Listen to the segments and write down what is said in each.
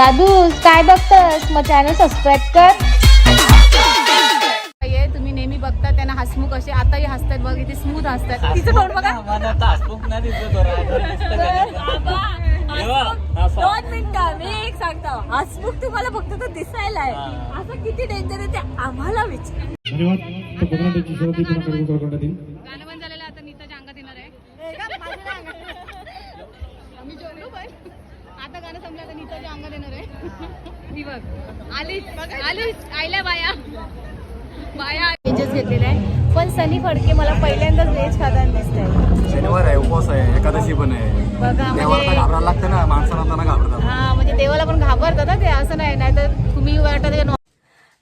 दादू काय बघतस? मग channel subscribe कर. ये तुम्ही नेहमी बघता त्यांना हसमुख असे आताही हसतात बघ इथे स्मूथ हसतात. तिचं तोंड बघा. दोन मिनिटं मी एक सांगतो. हसमुख तुम्हाला फक्त तो दिसायला आहे. असं किती डेंजर आहे ते आम्हाला विचार. धन्यवाद तो कोकणात त्याची शेवटी पुन्हा कडे करण्यात येईल गाणं पण झालेलं आता नीताच्या अंगात येणार आहे आम्ही जेवलो पण आता गाणं संपलं आता नीताच्या अंगात येणार आहे ही बघ. आलीच आलीच आयल्या बाया. बाया व्हेजच घेतलेलं आहे पण सनी फडके मला पहिल्यांदाच व्हेज खाताना दिसत आहे शनिवार आहे उपवास आहे एकादशी पण आहे. बघा म्हणजे घाबरायला लागतं ना माणसाला घाबरतात. हा म्हणजे देवाला पण घाबरतात ना ते असं नाही नाही तर तुम्ही वाटत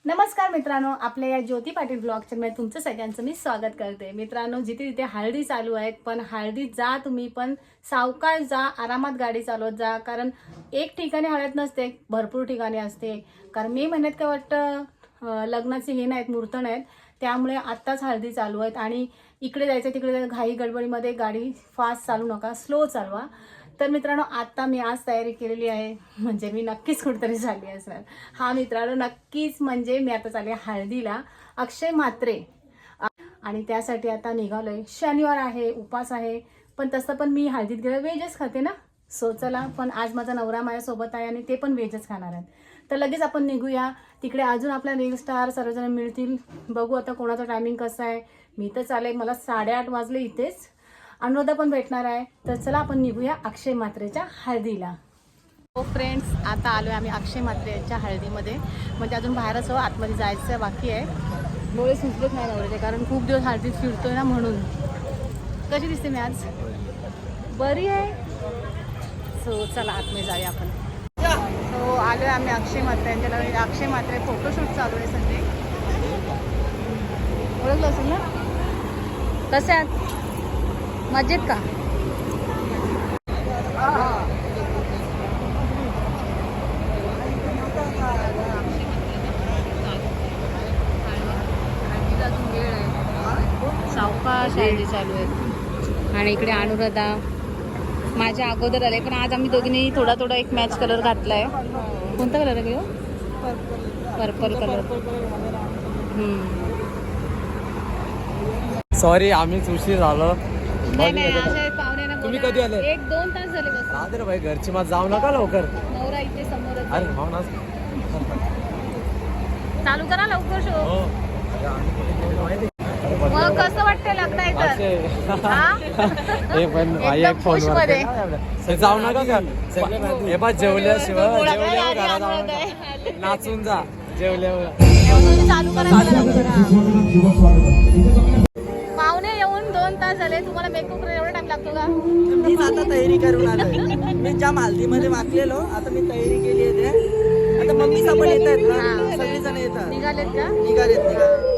नमस्कार मित्रांनो आपल्या या ज्योती पाटील ब्लॉग चॅनलमध्ये तुमचं सगळ्यांचं मी स्वागत करते. मित्रांनो जिथे तिथे हळदी चालू आहेत पण हळदीत जा तुम्ही पण सावकाळ जा आरामात गाडी चालवत जा. कारण एक ठिकाणी हळद नसते भरपूर ठिकाणी असते. कारण मे महिन्यात काय वाटतं लग्नाचे हे नाहीत मूर्त नाहीत. त्यामुळे आत्ताच हळदी चालू आहेत. आणि इकडे जायचं तिकडे जायचं घाई गडबडीमध्ये गाडी फास्ट चालू नका स्लो चालवा. तर मित्रांनो आता मी आज तयारी केलेली आहे. म्हणजे मी नक्कीच कुठेतरी झाली असणार. हा मित्रांनो नक्कीच म्हणजे मी आता चालले हळदीला. अक्षय मात्रे आणि त्यासाठी आता निघालोय. शनिवार आहे उपास आहे. पण तसं पण मी हळदीत गेलं व्हेजच खाते ना. सो चला पण आज माझा नवरा माझ्यासोबत आहे आणि ते पण व्हेजच खाणार आहेत. तर लगेच आपण निघूया. तिकडे अजून आपल्या रील स्टार सर्वजण मिळतील. बघू आता कोणाचं टायमिंग कसं आहे. मी तर चालेल मला साडेआठ वाजले इथेच. अनुराधा पण भेटणार आहे. तर चला आपण निघूया अक्षय मात्रेच्या हळदीला. हो फ्रेंड्स आता आलो आहे आम्ही अक्षय मात्रेच्या हळदीमध्ये. म्हणजे अजून बाहेरच हो आतमध्ये जायचं बाकी आहे. डोळे सुचलोच नाही नवऱ्याचे कारण खूप दिवस हळदीत फिरतोय ना म्हणून. कशी दिसते मी आज? बरी आहे. सो चला आतमध्ये जाऊया आपण. हो आलो आहे आम्ही अक्षय मात्रे यांच्या अक्षय मात्रे फोटोशूट चालू आहे सध्या. ओळखलं असेल ना? कसे आहात? मजेत का? चालू आहे. आणि इकडे अनुराधा. माझ्या अगोदर आले पण आज आम्ही दोघींनी थोडा थोडा एक मॅच कलर घातलाय. कोणता कलर आहे पर्पल कलर सॉरी आम्हीच उशीर झालो. नाही नाही असे पाहुणे ना तुम्ही. कधी आले? एक दोन तास झाले बस राहते भाई घरची मग जाऊ नका लवकर नवरा इथे समोरच अरे. भाऊ ना चालू करा लवकर शो हो अरे, आम्ही कुठे गेलो माहिती अरे, मग बघ. कसं वाटतंय लग्न तर असे. हा? हे पण भाई एकदम एक फोन खुशमध्ये. वर जाऊ नका का हे बा जेवल्याशिवाय गोळा काय जेवल्यावर आली घरात जाऊ आम्हाला नका. नाचून जा जेवल्यावर चालू करा. दोन तास झाले तुम्हाला मेकअप करायला एवढा टाइम लागतो का? मी आता तयारी करून आलोय मी ज्या मालदीमध्ये वाकलेलो आता मी तयारी केली आहे आता मम्मी पण येत आहेत ना? हा. सगळी जण येतात. निघालेत का? निघालेत निघाले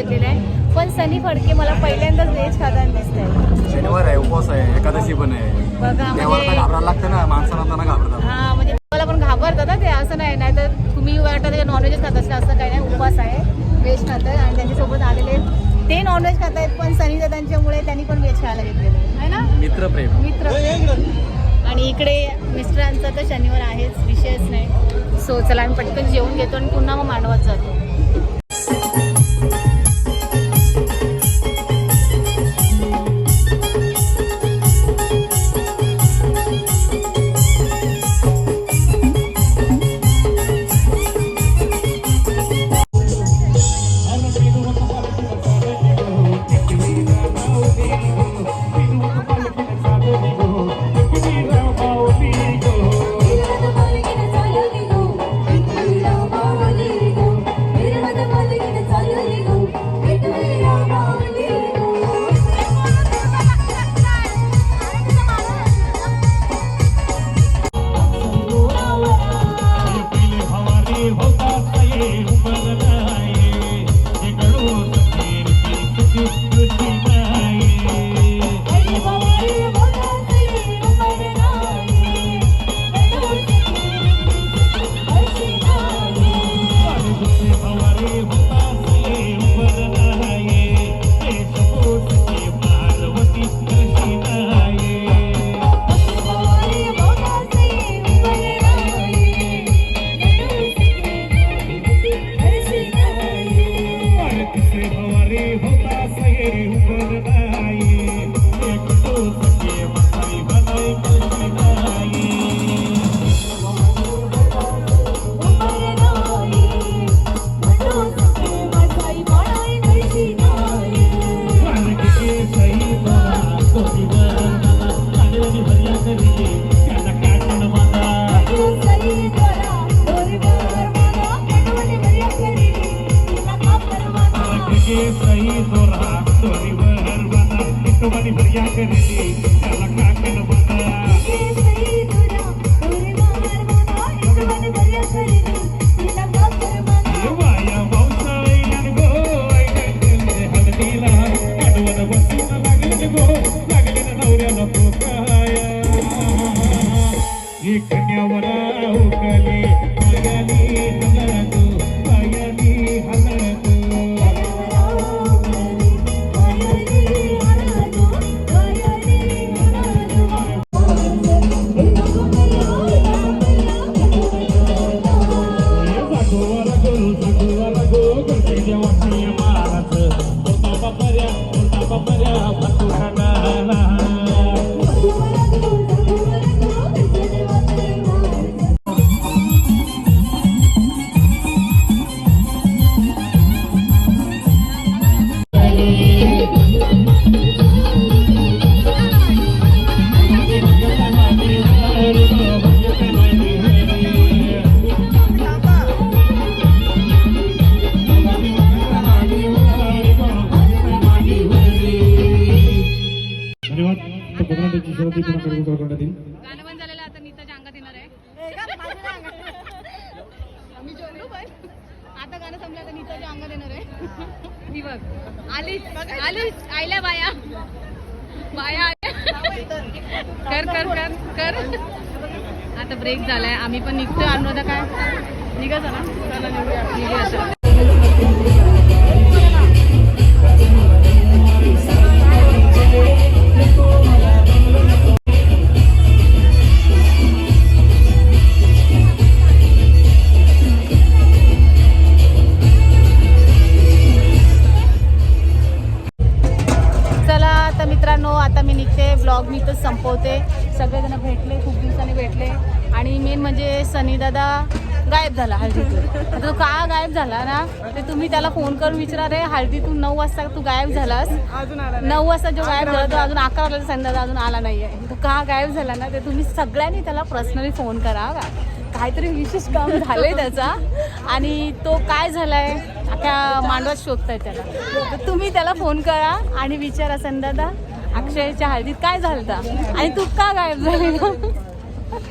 घेतलेला आहे. पण सनी फडके मला पहिल्यांदाच व्हेज खाताना दिसत आहे शनिवार आहे उपवास आहे एकादशी पण आहे. बघा म्हणजे घाबरायला लागतं ना माणसाला घाबरतात हा म्हणजे मला पण घाबरतात ना ते असं नाही नाही तर तुम्ही वाटत नॉनव्हेजच खात असता असं काही नाही उपवास आहे व्हेज खात आहे आणि त्यांच्यासोबत आलेले ते नॉनव्हेज खात आहेत पण सनी दादांच्यामुळे त्यांनी पण व्हेज खायला घेतलेलं आहे. ना? मित्रप्रेम. मित्र आणि इकडे मिस्टरांचं तर शनिवार आहेच विषयच नाही. सो चला आम्ही पटकन जेवून घेतो आणि पुन्हा मग मांडवत जातो. आता गाणं संपलं आता नीताच्या अंगात येणार आहे. ती बघ. आलीच आलीच. आयल्या बाया. बाया आल्या. कर कर कर कर. आता ब्रेक झालाय. आम्ही पण निघतोय. अनुराधा काय? निघायचं ना चला निघूया. झाला हळदीतून. आता तो का गायब झाला ना? ते तुम्ही त्याला फोन करून विचारा रे हळदीतून नऊ वाजता तू गायब झालास. नऊ वाजता जो गायब झाला तो अजून अकरा वाजता दादा अजून आला नाहीये. तो का गायब झाला ना ते तुम्ही सगळ्यांनी त्याला पर्सनली फोन करा. काहीतरी विशेष काम झालंय त्याचा. आणि तो काय झालाय? अख्या मांडवात शोधताय त्याला. तुम्ही त्याला फोन करा आणि विचारा संदादा अक्षयच्या हळदीत काय झालं आणि तू का गायब झाले?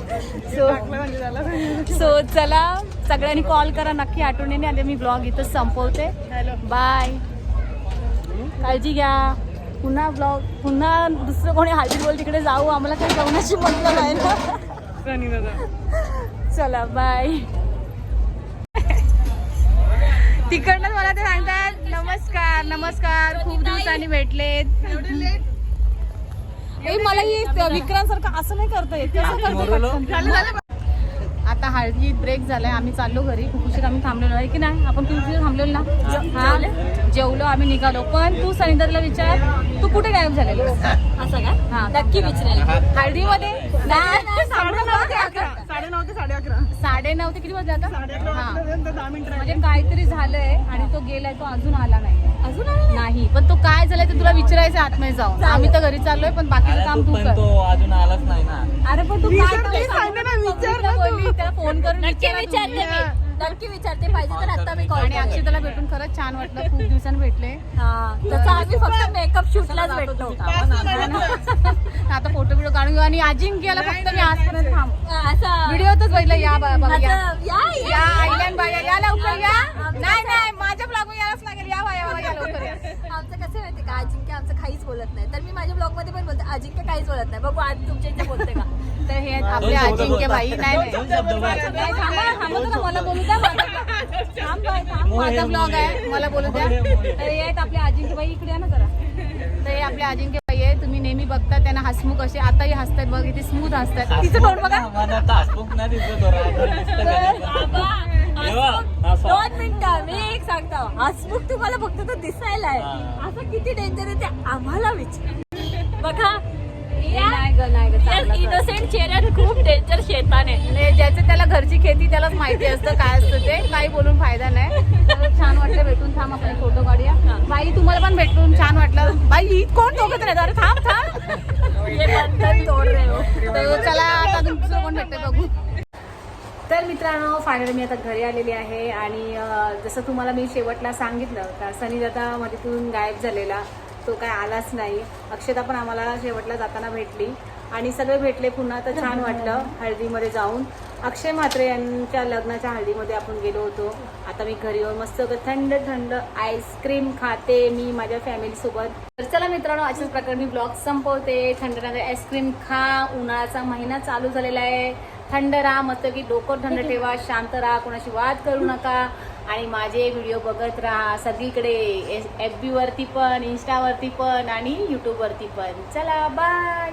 सो सो चला सगळ्यांनी कॉल करा. नक्की आठवणीने आणि मी ब्लॉग इथं संपवते. बाय काळजी घ्या. पुन्हा ब्लॉग पुन्हा दुसरं कोणी हळदी बोल तिकडे जाऊ. आम्हाला काही जेवणाची मतलब आहे ना. चला बाय तिकडनं मला ते सांगतात नमस्कार नमस्कार. खूप दिवसांनी भेटलेत. ए, मला ही विक्रांत सारखं असं नाही करता येत. कसं करता? आता हळदी ब्रेक झालाय आम्ही चाललो घरी. खूप उशीर आम्ही थांबलेलो आहे की नाही? आपण उशीर थांबलेलो ना? हा. जेवलो आम्ही निघालो. पण तू सनिंदरला विचार. तू कुठे गायब झालेलो? असं का? हा. नक्की विचारेल. हळदीमध्ये? साडे नऊ ते अकरा. साडे नऊ ते किती वाजले आता? हा. म्हणजे काहीतरी झालंय आणि तो गेलाय तो अजून आला नाही. अजून आला नाही? पण तो काय विचारायचं आतमध्ये जाऊन. आम्ही तर घरी चाललोय पण बाकीचं काम तू पण कर. तो अजून आलाच नाही ना. अरे पण तू काय करतोय? बोलली त्याला फोन करून नक्की. विचारते मी. नक्की विचारते पाहिजे तर आता मी कॉल आणि अक्षताला भेटून खरंच छान वाटलं खूप दिवसांनी भेटले. हा तसं आम्ही फक्त मेकअप शूटलाच भेटलो आता फोटो बिडो काढून घेऊ. आणि अजिंक्यला फक्त मी आजपर्यंत थांब. असं. व्हिडिओतच बघितलं या बा- बाबा या असं- या या या. आयलँड बाया या लवकर या नाही नाही माझ्या ब्लॉग यायलाच लागेल या आमचं कसं माहिती का? अजिंक्य आमचं काहीच बोलत नाही. तर मी माझ्या ब्लॉगमध्ये पण बोलते अजिंक्य काहीच बोलत नाही. बघू आज तुमच्या इथे बोलते का? तर हे आहेत आपले अजिंक्य बाई. नाही नाही. दोन शब्द बोल. नाही, थांबा थांबा जरा, मला बोलू द्या माझा थांब बाई, थांब माझा ब्लॉग आहे मला बोलू द्या. तर हे आहेत आपले अजिंक्य बाई. इकडे या ना जरा. तर हे आपले अजिंक्य बाई आहे तुम्ही नेहमी बघता त्यांना हसमुख असे. आताही हसतात बघ इथे स्मूथ हसतात तिचं तोंड बघा. मला तासपूक नाही दिसत. बाबा. दोन मिनिटं मी एक सांगतो. हसमुख तुम्हाला फक्त तो दिसायला आहे हा. असं किती डेंजर आहे ते आम्हाला विचार. बघा. नाही नाही. इनोसेंट चेहऱ्यात खूप डेंजर शेतान. नाही, ज्याचं त्याला घरची खेती त्यालाच माहिती असतं काय असतं ते. काही बोलून फायदा नाही. तर छान वाटलं भेटून. थांब आपण फोटो काढूया. बाई तुम्हाला पण भेटून छान वाटलं. बाई ही कोण दोघं तर अरे थांब थांब. हे हो. चला आता तुमचं कोण भेटते बघू. तर मित्रांनो फायनली मी आता घरी आलेली आहे आणि जसं तुम्हाला मी शेवटला सांगितलं का सनी दादा मध्येतून गायब झालेला तो काय आलाच नाही. अक्षता पण आम्हाला शेवटला जाताना भेटली आणि सगळे भेटले पुन्हा तर छान वाटलं हळदीमध्ये जाऊन. अक्षय म्हात्रे यांच्या लग्नाच्या हळदीमध्ये आपण गेलो होतो. आता मी घरी येऊन मस्त थंड थंड आईस्क्रीम खाते मी माझ्या फॅमिलीसोबत तर चला मित्रांनो अशाच प्रकारे मी ब्लॉग संपवते. थंड थंड आईस्क्रीम खा. उन्हाळ्याचा महिना चालू झालेला आहे. थंड राहा मस्त की डोकं थंड ठेवा शांत राहा कोणाशी वाद करू नका. आणि माझे व्हिडिओ बघत राहा. सगळीकडे एफ बीवरती पण इन्स्टावरती पण आणि यूट्यूबवरती पण. चला बाय